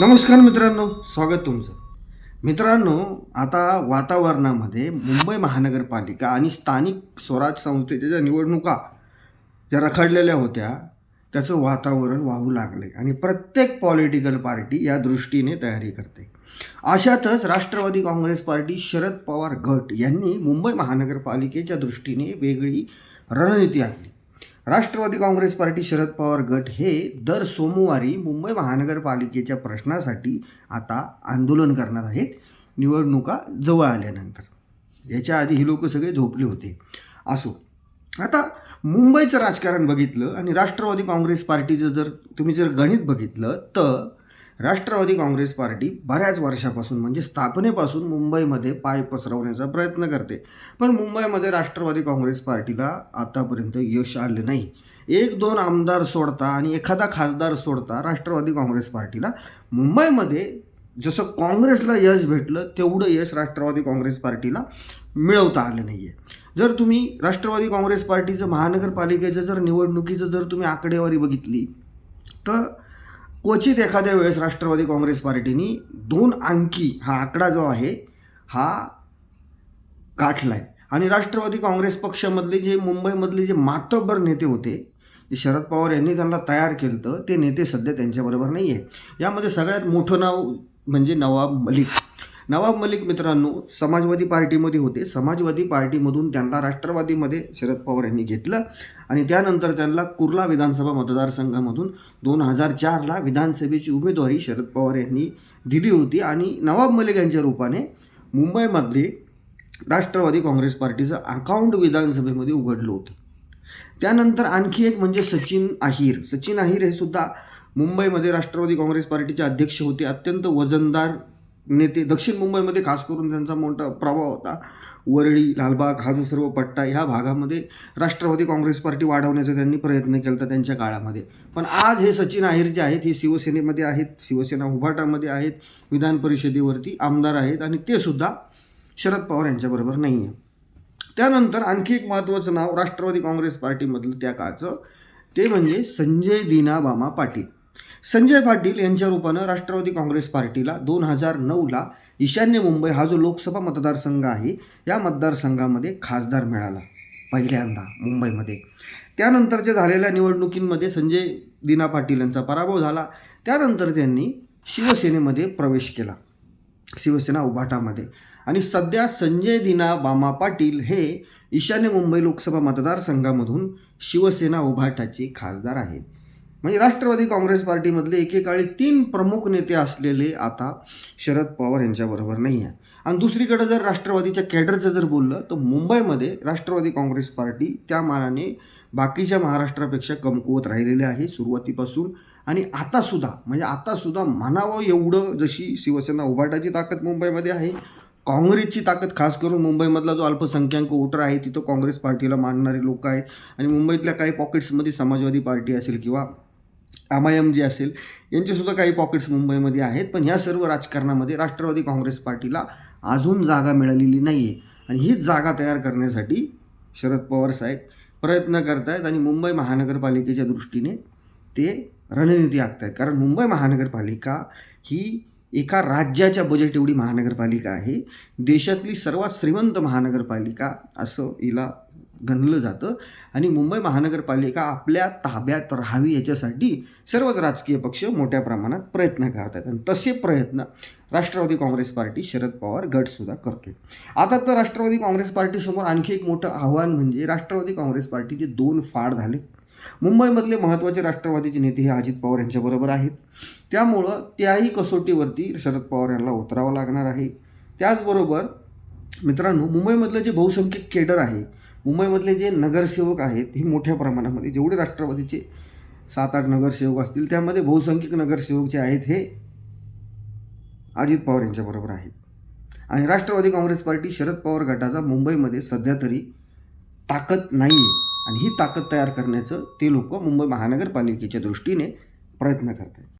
नमस्कार मित्रांनो स्वागत तुमचं. मित्रांनो आता वातावरणामध्ये मुंबई महानगरपालिका आणि स्थानिक स्वराज संस्थेच्या ज्या निवडणुका ज्या रखडलेल्या होत्या त्याचं वातावरण वाहू लागले आणि प्रत्येक पॉलिटिकल पार्टी या दृष्टीने तयारी करते. अशातच राष्ट्रवादी काँग्रेस पार्टी शरद पवार गट यांनी मुंबई महानगरपालिकेच्या दृष्टीने वेगळी रणनीती आखली राष्ट्रवादी काँग्रेस पार्टी शरद पवार गट हे दर सोमवारी मुंबई महानगरपालिकेच्या प्रश्नासाठी आता आंदोलन करणार आहेत. निवडणुका जवळ आल्यानंतर. याच्या आधी ही लोक सगळे झोपले होते. असो. आता मुंबईचं राजकारण बघितलं आणि राष्ट्रवादी काँग्रेस पार्टीचं जर तुम्ही जर गणित बघितलं तर राष्ट्रवादी काँग्रेस पार्टी बऱ्याच वर्षापासून म्हणजे स्थापनेपासून मुंबईमध्ये पाय पसरवण्याचा प्रयत्न करते. पण मुंबईमध्ये राष्ट्रवादी काँग्रेस पार्टीला आतापर्यंत यश आलं नाही. एक दोन आमदार सोडता आणि एखादा खासदार सोडता राष्ट्रवादी काँग्रेस पार्टीला मुंबईमध्ये जसं काँग्रेसला यश भेटलं तेवढं यश राष्ट्रवादी काँग्रेस पार्टीला मिळवता आलं नाही आहे जर तुम्ही राष्ट्रवादी काँग्रेस पार्टीचं महानगरपालिकेचं जर निवडणुकीचं जर तुम्ही आकडेवारी बघितली तर क्वचित एखाद्या वेळेस राष्ट्रवादी काँग्रेस पार्टीने दोन अंकी हा आकडा जो आहे हा गाठला आहे आणि राष्ट्रवादी काँग्रेस पक्षामधले जे मुंबईमधले जे मातब्बर नेते होते जे शरद पवार यांनी त्यांना तयार केलं होतं ते नेते सध्या त्यांच्याबरोबर नाही आहे यामध्ये सगळ्यात मोठं नाव म्हणजे नवाब मलिक. नवाब मलिक मित्रांनो समाजवादी पार्टीमध्ये होते. समाजवादी पार्टीमधून त्यांना राष्ट्रवादीमध्ये शरद पवार यांनी घेतलं आणि त्यानंतर त्यांना कुर्ला विधानसभा मतदारसंघामधून दोन हजार चारला विधानसभेची उमेदवारी शरद पवार यांनी दिली होती आणि नवाब मलिक यांच्या रूपाने मुंबईमधले राष्ट्रवादी काँग्रेस पार्टीचं अकाउंट विधानसभेमध्ये उघडलं होतं. त्यानंतर आणखी एक म्हणजे सचिन अहिर. सचिन अहिर हे सुद्धा मुंबईमध्ये राष्ट्रवादी काँग्रेस पार्टीचे अध्यक्ष होते. अत्यंत वजनदार नेते दक्षिण मुंबईमध्ये खास करून त्यांचा मोठा प्रभाव होता. वरळी लालबाग हा जो सर्व पट्टा ह्या भागामध्ये राष्ट्रवादी काँग्रेस पार्टी वाढवण्याचा त्यांनी प्रयत्न केला होता त्यांच्या काळामध्ये. पण आज हे सचिन अहिर जे आहेत हे शिवसेनेमध्ये आहेत शिवसेना उभाटामध्ये आहेत विधान परिषदेवरती आमदार आहेत आणि ते सुद्धा शरद पवार यांच्याबरोबर नाही आहे त्यानंतर आणखी एक महत्त्वाचं नाव राष्ट्रवादी काँग्रेस पार्टीमधलं त्या काळचं ते म्हणजे संजय दीनाबामा पाटील. संजय पाटील यांच्या रूपानं राष्ट्रवादी काँग्रेस पार्टीला दोन हजार नऊला ईशान्य मुंबई हा जो लोकसभा मतदारसंघ आहे या मतदारसंघामध्ये खासदार मिळाला पहिल्यांदा मुंबईमध्ये. त्यानंतरच्या झालेल्या निवडणुकींमध्ये संजय दिना पाटील यांचा पराभव झाला. त्यानंतर त्यांनी शिवसेनेमध्ये प्रवेश केला शिवसेना उभाटामध्ये. आणि सध्या संजय दिना बामा पाटील हे ईशान्य मुंबई लोकसभा मतदारसंघामधून शिवसेना उभाटाचे खासदार आहेत. म्हणजे राष्ट्रवादी काँग्रेस पार्टीमधले एकेकाळी तीन प्रमुख नेते असलेले आता शरद पवार यांच्याबरोबर नाही आहे आणि दुसरीकडे जर राष्ट्रवादीच्या कॅडरचं जर बोललं तर मुंबईमध्ये राष्ट्रवादी काँग्रेस पार्टी त्या मानाने बाकीच्या महाराष्ट्रापेक्षा कमकुवत राहिलेली आहे सुरुवातीपासून. आणि आतासुद्धा म्हणजे आतासुद्धा म्हणावं एवढं जशी शिवसेना उभाटाची ताकद मुंबईमध्ये आहे काँग्रेसची ताकद खास करून मुंबईमधला जो अल्पसंख्याक वोटर आहे तिथं काँग्रेस पार्टीला मानणारे लोक आहेत. आणि मुंबईतल्या काही पॉकेट्समध्ये समाजवादी पार्टी असेल किंवा एम आय एम असेल यांचेसुद्धा काही पॉकेट्स मुंबईमध्ये आहेत पण ह्या सर्व राजकारणामध्ये राष्ट्रवादी काँग्रेस पार्टीला अजून जागा मिळालेली नाही आहे आणि हीच जागा तयार करण्यासाठी शरद पवार साहेब प्रयत्न करत आहेत आणि मुंबई महानगरपालिकेच्या दृष्टीने ते रणनीती आखत आहेत कारण मुंबई महानगरपालिका ही एका राज्याच्या बजेट एवढी महानगरपालिका आहे. देशातली सर्वात श्रीमंत महानगरपालिका असं हिला गणलं जातं. आणि मुंबई महानगरपालिका आपल्या ताब्यात राहावी याच्यासाठी सर्वच राजकीय पक्ष मोठ्या प्रमाणात प्रयत्न करत आहेत आणि तसे प्रयत्न राष्ट्रवादी काँग्रेस पार्टी शरद पवार गटसुद्धा करतोय. आता तर राष्ट्रवादी काँग्रेस पार्टीसमोर आणखी एक मोठं आव्हान म्हणजे राष्ट्रवादी काँग्रेस पार्टीचे दोन फाड झाले. मुंबईमधले महत्त्वाचे राष्ट्रवादीचे नेते हे अजित पवार यांच्याबरोबर आहेत. त्यामुळं त्याही कसोटीवरती शरद पवार यांना उतरावं लागणार आहे. त्याचबरोबर मित्रांनो मुंबईमधलं जे बहुसंख्यक केडर आहे मुंबईमधले जे नगरसेवक आहेत हे मोठ्या प्रमाणामध्ये जेवढे राष्ट्रवादीचे सात आठ नगरसेवक असतील त्यामध्ये बहुसंख्यक नगरसेवक जे आहेत हे अजित पवार यांच्याबरोबर आहेत. आणि राष्ट्रवादी काँग्रेस पार्टी शरद पवार गटाचा मुंबईमध्ये सध्या तरी ताकद नाही आहे आणि ही ताकद तयार करण्याचं ते लोक मुंबई महानगरपालिकेच्या दृष्टीने प्रयत्न करत आहेत